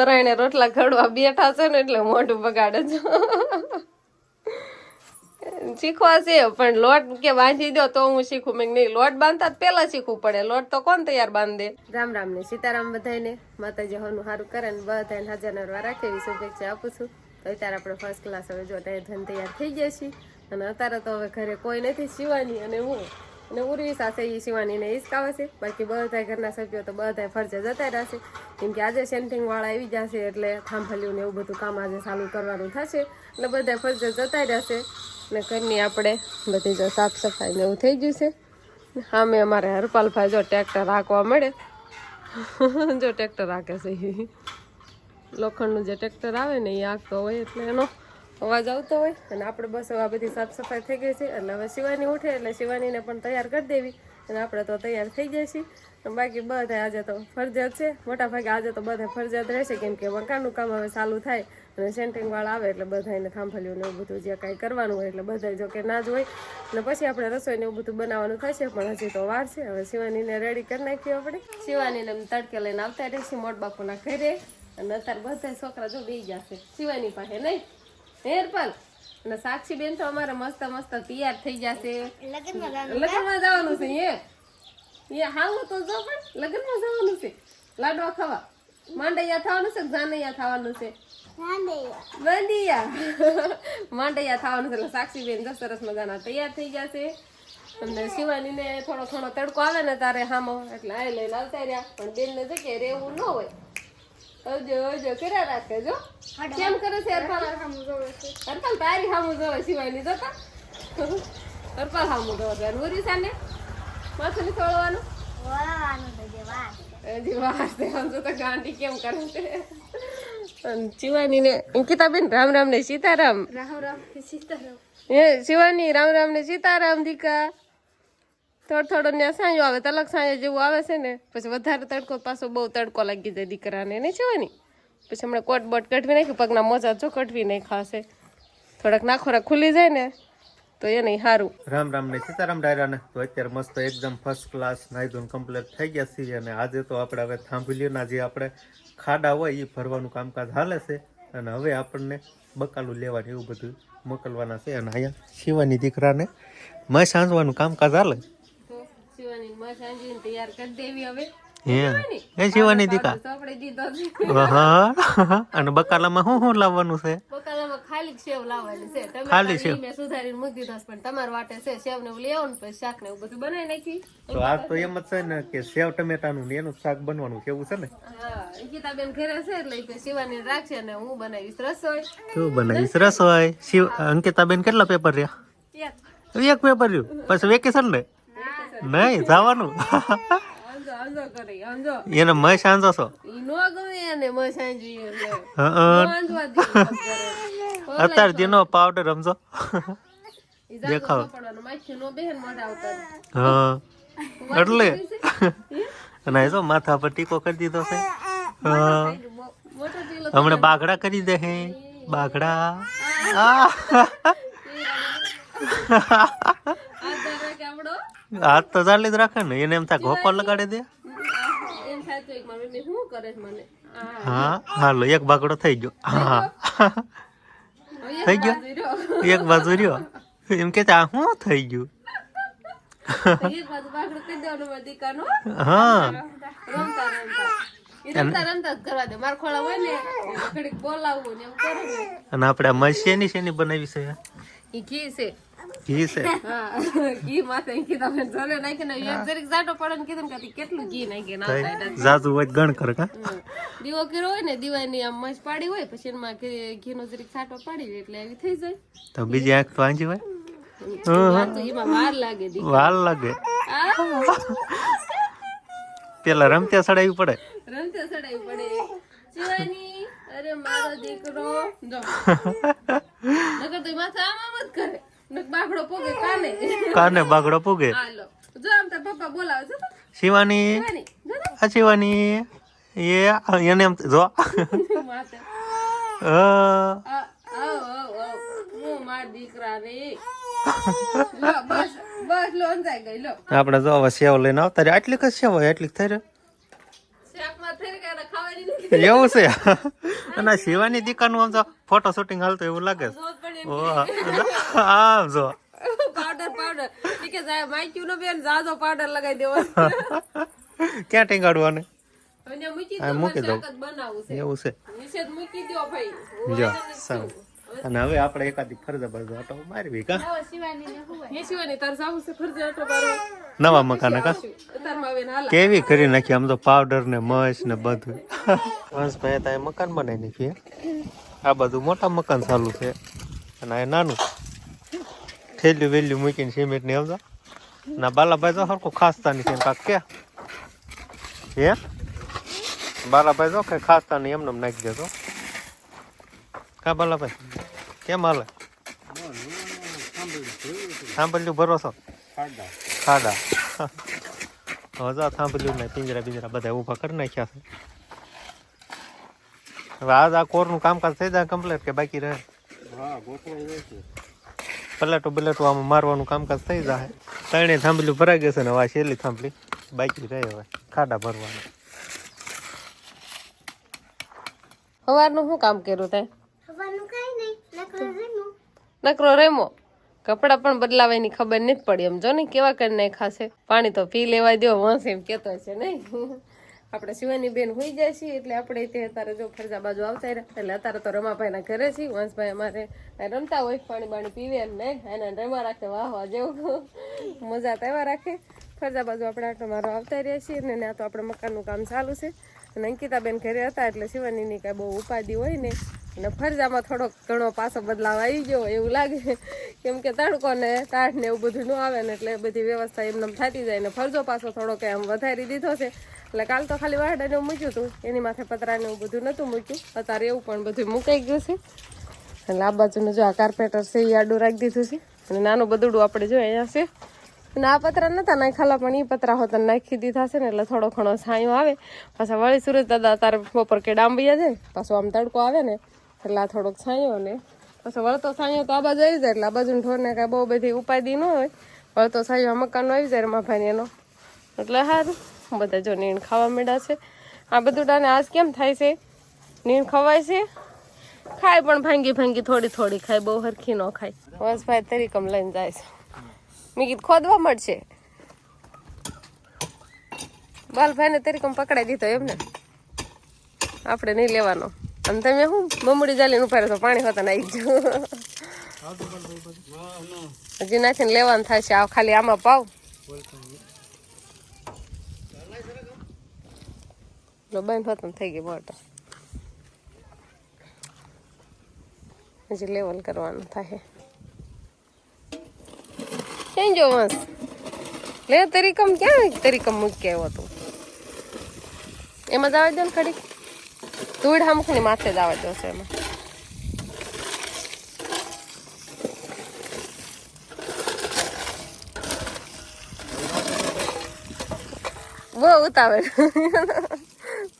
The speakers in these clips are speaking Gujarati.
પરાયણે રોટલા ઘડવા બેઠા છે ને એટલે મોઢું બગાડે છે. શીખવા છે, પણ લોટ કે બાંધી દો તો હું શીખું. મેં નહીં લોટ બાંધતા પેલા શીખવું પડે. લોટ તો કોણ તૈયાર બાંધે? રામ રામ ને સીતારામ બધાને માતાજી હોનું સારું કરે ને બધાને હાજર રાખેલી શુભેચ્છા આપું છું. તો અત્યારે આપણે ફર્સ્ટ ક્લાસ હવે જો ધન તૈયાર થઈ ગયા છીએ. અને અત્યારે તો હવે ઘરે કોઈ નથી, શિવાની અને હું. અને ઉર્વી સાથે એ શિવાનીને હિસકાવે છે. બાકી બધા ઘરના સભ્યો તો બધા ફરજે જતા રહેશે. કેમ કે આજે સેન્ટિંગ વાળા આવી જશે એટલે થાંભલ્યું ને એવું બધું કામ આજે ચાલુ કરવાનું થશે. એટલે બધા ફરજ જતા રહેશે ને ઘરની આપણે બધી જો સાફ સફાઈ ને એવું થઈ ગયું છે. સામે અમારે હરપાલભાઈ જો ટ્રેક્ટર રાખવા મળે. જો ટ્રેક્ટર રાખે છે. લોખંડનું જે ટ્રેક્ટર આવે ને એ આખતો હોય એટલે એનો અવાજ આવતો હોય. અને આપણે બસ હવે આ બધી સાફ સફાઈ થઈ ગઈ છે. એટલે હવે શિવાની ઉઠે એટલે શિવાનીને પણ તૈયાર કરી દેવી. અને આપણે તો તૈયાર થઈ છીએ. બાકી બધા આજે તો ફરજિયાત છે. મોટા ભાગે આજે તો બધા ફરજિયાત રહેશે, કેમ કે મકાનનું કામ હવે ચાલુ થાય અને સેન્ટિંગ વાળા આવે એટલે બધા એને થાંભલ્યું ને એવું બધું જે કાંઈ કરવાનું હોય એટલે બધા જો કે ના જ હોય. અને પછી આપણે રસોઈને એવું બધું બનાવવાનું થશે પણ હજી તો વાર છે. હવે શિવાનીને રેડી કરી નાખીએ આપણે. શિવાનીને તડકે લઈને આવતા રહેશે મોટ બાપુના ઘરે. અને અત્યારે બધા છોકરા જો બેસી જશે શિવાની પાસે નહીં. હેરપલ અને સાક્ષી બેન તો અમારે મસ્ત મસ્ત તૈયાર થઈ જશે. લગ્નમાં જવાનું છે? એ એ હાલો તો જો પણ લગ્નમાં જવાનું છે. લાડવા ખાવા. માંડૈયા થવાનું છે જાનૈયા થવાનું છે? માંડૈયા થવાનું છે એટલે સાક્ષી બેન જો સરસ મજાના તૈયાર થઈ જશે. અને શિવાની ને થોડો ઘણો તડકો આવે ને તારે હામો. એટલે આ લઈને આવતા રહ્યા. પણ બેન ને જગ્યાએ રહેવું ન હોય. આવજો ઓજો કર્યા રાખે જો. કેમ કરે છે હરપાલ? હરપાલ તારી હામું જોવે શિવાની જોતા હરપાલ હામું જોવે છે. અને ઉરી સાને માથું હજી વાર છે. આમ જોતા ગાંડી કેમ કરે છે? શિવાની ને અંકિતાબેન રામ રામ ને સીતારામ. હે શિવાની રામ રામ ને સીતારામ દીકા. થોડો થોડો ત્યાં સાંજો આવે, તલક સાંજે જેવું આવે છે ને, પછી વધારે તડકો પાછો બહુ તડકો લાગી જાય દીકરાને, નહીં શિવાની પછી હમણાં કોટ બોટ કટવી નાખ્યું, પગના મોજા જો કટવી નહીં ખાશે થોડાક નાખોરા ખુલી જાય ને, તો એ નહીં સારું રામ રામ ને સીતારામ ડાયરાને. તો અત્યારે મસ્ત એકદમ ફર્સ્ટ ક્લાસ નાઈ ધોઈને કમ્પ્લીટ થઈ ગયા છીએ અને આજે તો આપણે હવે થાંભલીઓના જે આપણે ખાડા હોય એ ભરવાનું કામકાજ હાલે છે. અને હવે આપણને બકાલું લેવાનું એવું બધું મોકલવાના છે. અને અહીંયા શિવાની દીકરાને મેં સાંજવાનું કામકાજ હાલે. તૈયાર કરી દેવી હવે. એ શિવાની દીકરા ચોપડી દીધો છે. હા અને બકાલામાં શું શું લાવવાનું છે? બકાલામાં ખાલી સેવ લાવવાની છે. તમે ખાલી ખાલી મેં સુધારીને મૂકી દીધો પણ તમારા વાટે છે. સેવ ને એવું ને પછી શાક ને એવું બધું બનાવી નાખી. તો આ તો એમ જ છે ને કે સેવ ટમેટાનું ને એનું શાક બનવાનું કેવું છે ને? હા ઘરે છે એટલે પછી શિવાની રાખશે અને હું બનાવીશ રસોઈ. તું બનાવીશ રસોઈ? શિવ અંકિતાબેન કેટલા પેપર રહ્યા? એક. એક પેપર રહ્યું? પછી વેકેશન ને? નહીં જવાનું. એને મય સાંજો છો? અત્યારે જેનો પાવડર રમજો. દેખાવ હા. એટલે. અને જો માથા પર ટીકો કરી દીધો છે. હમણાં બાઘડા કરી દે હે. બાઘડા. હાથ તો ચાલી જ રાખે ને એને એમ થાય ઘોપર લગાડી દે. હા. હાલો એક બાઘડો થઈ ગયો. હા થઈ ગયો? એક બાજુ રહ્યો? એમ કે આ શું થઈ ગયું? બાકડું હા. અને આપણે મય શેની શેની બનાવી છે? ઘી છે. ઘી છે. ઘી માથે કીધા મેં જલે નાખીને એક જરીક જાટો પડે ને કીધું કે કેટલું ઘી નાખી ના જાજુ હોય ગણ કર કા? દીવો કર્યો હોય ને દીવાની આમ મસ પાડી હોય પછી એમાં ઘી- નો જરીક છાંટો પાડી એટલે આવી થઈ જાય. તો બીજી આંખ તો આંજી હોય? વાર લાગે પેલા રમત્યા સડાવી પડે? રમત્યા સડાવી પડે. શિવાની અરે મારો દીકરો. જો. નકર તો માથા આમ આમ જ કરે. નક પોગે કાને? કાને બાગડો પૂગે? હાલો જો આમ તાર પપ્પા બોલાવે છે શિવાની. આ શિવાની? એ એને એમ જો. આપણે જો હવે સેવ લઈને આવતા રહ્યા. આટલી કઈ સેવ હોય? આટલી થઈ રહી શાકમાં થઈ ગયા ખાવાની નથી એવું છે અને શિવાની દીકાનું આમ જો ફોટો શૂટિંગ હાલતો એવું લાગે છે ઓહ, આમ જો પાવડર પાવડર કે સાહેબ માઈક્યુ નો બેન જાજો પાવડર લગાઈ દેવો ક્યાં ટીંગાડવાને અને મૂકી દઉં. એવું છે મૂકી દો ભાઈ જો સારું અને હવે આપણે એકાદી ફરજા બાજુ આટો મારવી કા સિવાયની તાર જાવું છે ફરજે આટો મારવો નવા મકાન કા? કેવી કરી નાખી? આમ તો પાવડર ને મસ ને બધું. હંસભાઈ ત્યાં મકાન બનાવી નાખીએ આ બધું મોટા મકાન ચાલુ છે. અને આ નાનું થેલ્યું વેલ્યું મૂકીને સિમેન્ટ ને સમજો ના બાલાભાઈ તો સરખું ખાસતા નથી એમ કાક કે. હે? બાલાભાઈ તો કઈ ખાસતા નહીં એમને એમ નાખી દેતો કા બાલાભાઈ? કેમ હાલે? સાંભળ્યું ભરોસો? ખાડા. હજા થાંભલ્યું ને પિંજરા પિંજરા બધા ઊભા કરી નાખ્યા છે. હવે આજ આ કોરનું કામકાજ થઈ જાય કમ્પ્લીટ કે બાકી રહે? પલેટું બલેટું આમાં મારવાનું કામકાજ થઈ જાય. ત્રણે થાંભલ્યું ભરાઈ ગયું છે ને હવે છેલ્લી થાંભલી બાકી રહે હવે ખાડા ભરવાના. સવારનું શું કામ કર્યું તે? નકરો રેમો કપડાં પણ બદલાવાની ખબર નથી પડી. એમ જો ને કેવા કરી નાખ્યા છે. પાણી તો પી લેવા દો વંશ એમ કેતો છે નહીં. આપણે શિવાની બેન હોઈ જાય છે એટલે આપણે તે અત્યારે જો ફરજા બાજુ આવતા રહ્યા. એટલે અત્યારે તો રમાભાઈના ઘરે છે વંશભાઈ અમારે રમતા હોય, પાણી બાણી પીવે ને. એને રમા રાખે વાહ વાહ જેવું. મજા તેવા રાખે. ફરજા બાજુ આપણે આટલો મારો આવતા રહ્યા છીએ ને ત્યાં તો આપણે મકાનનું કામ ચાલુ છે. અને અંકિતાબેન ઘરે હતા, એટલે શિવાનીની કાંઈ બહુ ઉપાધિ હોય ને અને ફરજામાં થોડોક ઘણો પાછો બદલાવ આવી ગયો એવું લાગે. કેમ કે તડકો ને તાઠ ને એવું બધું ન આવે ને એટલે બધી વ્યવસ્થા એમને એમ થતી જાય ને ફરજો પાછો થોડોક આમ વધારી દીધો છે. એટલે કાલ તો ખાલી વાહડાને એવું મૂક્યું હતું. એની માથે પતરાને એવું બધું નહોતું મૂક્યું. અત્યારે એવું પણ બધું મુકાઈ ગયું છે. એટલે આ બાજુનું જો આ કાર્પેટર છે એ આડું રાખી દીધું છે. અને નાનું બધુડું આપણે જો અહીંયા છે. અને આ પતરા નતા નાખેલા પણ એ પતરા હોતા નાખી દીધા છે ને એટલે થોડો ઘણો છાંયો આવે. પાછા વળી સુરજ દાદા તારે બપોર કે ડાંબિયા જાય પાછો આમ તડકો આવે ને એટલે આ થોડોક છાંયો ને. પાછો વળતો છાંયો તો આ આવી જાય, એટલે આ બાજુ ઢોરને કાંઈ બહુ બધી ઉપાધિ ન હોય. વળતો છાંયો મકાનનો આવી જાય મા ભાઈ એનો. એટલે સારું, બધા જો નીણ ખાવા માંડ્યા છે. આ બધું ડાને આજ કેમ થાય છે? નીણ ખવાય છે? ખાય પણ ભાંગી ભાંગી થોડી થોડી ખાય, બહુ હરખી ન ખાય. બસ ભાઈ તરીકમ લઈને જાય છે. મેં કીધું, ખોદવા મળશે. બાલભાઈને તરીકમ પકડાઈ દીધો એમને. આપણે નહીં લેવાનો. અને તમે શું મમડી જાલીને ઊભા તો પાણી હોતા નાઈ ગયું હજી નાખીને લેવાનું થશે. આવ ખાલી આમાં પાવ. લો, બંધ હોતું થઈ ગઈ મોટર હજી લેવલ કરવાનું થાય. ક્યાં જો વંશ લે તરીકમ ક્યાં તરીકમ મૂકી આવ્યો તું. એમાં જવા દો ને ખડી. ધૂળ હમખની માથે જવા દો છે એમાં. બહુ ઉતાવળ.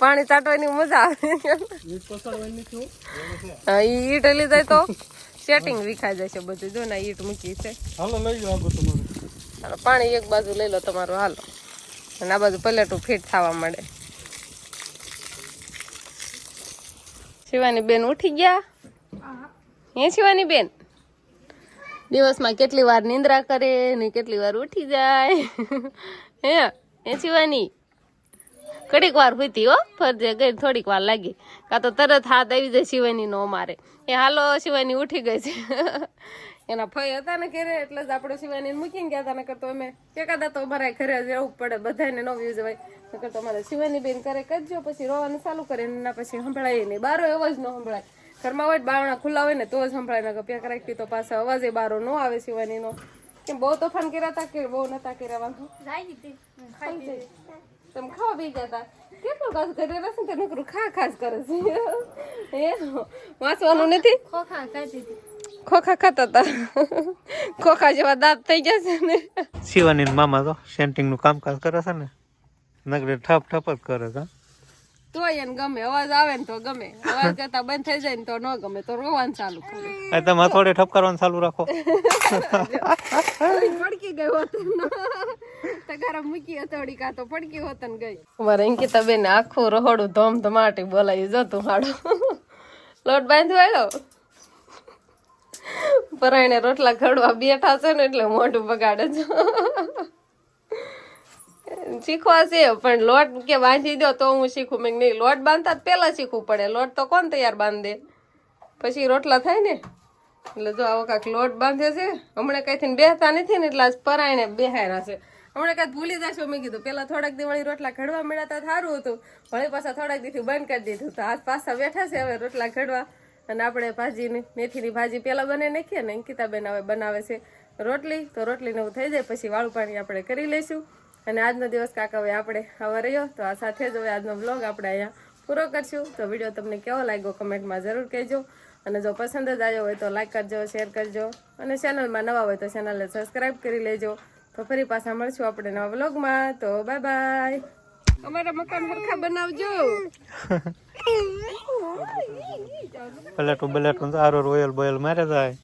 પાણી ચાટવાની મજા આવે. ઈટ લીધા તો. સેટિંગ વિખાઈ છે બધું. જો ને ઈટ મૂકી છે. હાલો લઈ જાઓ આગળ તમારું. હાલો, પાણી એક બાજુ લઈ લો તમારું હાલો. અને આ બાજુ પલેટું ફિટ થવા મળે શિવાની બેન ઉઠી ગયા? હે શિવાની બેન? દિવસમાં કેટલી વાર નિંદ્રા કરે ને કેટલી વાર ઉઠી જાય? હે હે શિવાની? ઘડીક વાર હોતી હો ફરજે ગઈ થોડીક વાર લાગી. કાં તો તરત હાથ આવી જાય શિવાની નો મારે. એ હાલો શિવાની ઉઠી ગઈ છે. એના ફઈ હતા ને ઘરે એટલે જ આપણે શિવાની મૂકીને ગયા હતા નકર કરતો અમે એકાદા તો અમારા ઘરે જ રહેવું પડે બધાને ન વ્યૂઝ હોય. નકર તો અમારે શિવાની બેન કરે કરજો પછી રોવાનું ચાલુ કરે એના પછી સંભળાય નહીં. બારો અવાજ ન સંભળાય. ઘરમાં હોય બારણા ખુલ્લા હોય ને તો જ સંભળાય નકર પેક રાખી તો પાછા અવાજ એ બારો ન આવે શિવાનીનો કેમ બહુ તોફાન કર્યા હતા કે બહુ નતા કર્યા વાંધો? તમે ખાવા બી ગયા હતા કેટલું કાસ કરી રસ ને તે નકરું ખા ખાસ કરે છે. એ વાંચવાનું નથી? ખોખા ખાતી હતી ખોખા ખાતા હતા ખોખા જેવા દાંત થઈ ગયા છે ને. શિવાની મામા તો સેન્ટિંગનું કામકાજ કરે છે ને. નગરે ઠપ ઠપ જ કરે છે. તોય એને ગમે અવાજ આવે ને તો ગમે. અવાજ કરતા બંધ થઈ જાય ને તો ન ગમે તો રોવાનું ચાલુ કરે. તમે થોડે ઠપકારવાનું ચાલુ રાખો. પડકી ગઈ હોત તગારા મૂકી હતોડી કા તો પડકી હોત ને ગઈ. અમારે અંકિતા બેન આખું રહોડું ધમ ધમાટી બોલાવી જતું હાડો. લોટ બાંધ્યો આવ્યો? પરાયણે રોટલા ખડવા બેઠા છે ને એટલે મોઢું બગાડે છે. શીખવા છે, પણ લોટ કે બાંધી દો તો હું શીખું. મેં નહીં લોટ બાંધતા પેલા શીખવું પડે. લોટ તો કોણ તૈયાર બાંધે? પછી રોટલા થાય ને? એટલે જો આવો કાંઈક લોટ બાંધે છે. હમણાં કંઈથી બેસતા નથી ને, એટલે આજ પરાયણે બેહાયરા છે. હમણાં કાંઈ ભૂલી જશો? મેં કીધું, પહેલાં થોડાક દી વળી રોટલા ઘડવા મળ્યા સારું હતું. વળી પાછા થોડાક દીથી બંધ કરી દીધું તો. આજ પાછા બેઠા છે હવે રોટલા ઘડવા. અને આપણે ભાજીની, મેથીની ભાજી પહેલાં બને નાખીએ ને, અંકિતાબેન હવે બનાવે છે રોટલી. તો રોટલીને એવું થઈ જાય, પછી વાળું પાણી આપણે કરી લઈશું. અને આજનો દિવસ કાકા હવે આપણે હવે રહ્યો. તો આ સાથે જ હવે આજનો બ્લોગ આપણે અહીંયા પૂરો કરશું. તો વીડિયો તમને કેવો લાગ્યો કમેન્ટમાં જરૂર કહેજો. અને જો પસંદ જ આવ્યો હોય તો લાઈક કરજો શેર કરજો. અને ચેનલમાં નવા હોય તો ચેનલને સબસ્ક્રાઈબ કરી લેજો. તો ફરી પાછા મળશું આપણે નવા બ્લોગમાં તો બાય બાય અમારા મકાન સરખા બનાવજો. પલેટું બલેટું સારું રોયલ બોયલ મારે જાય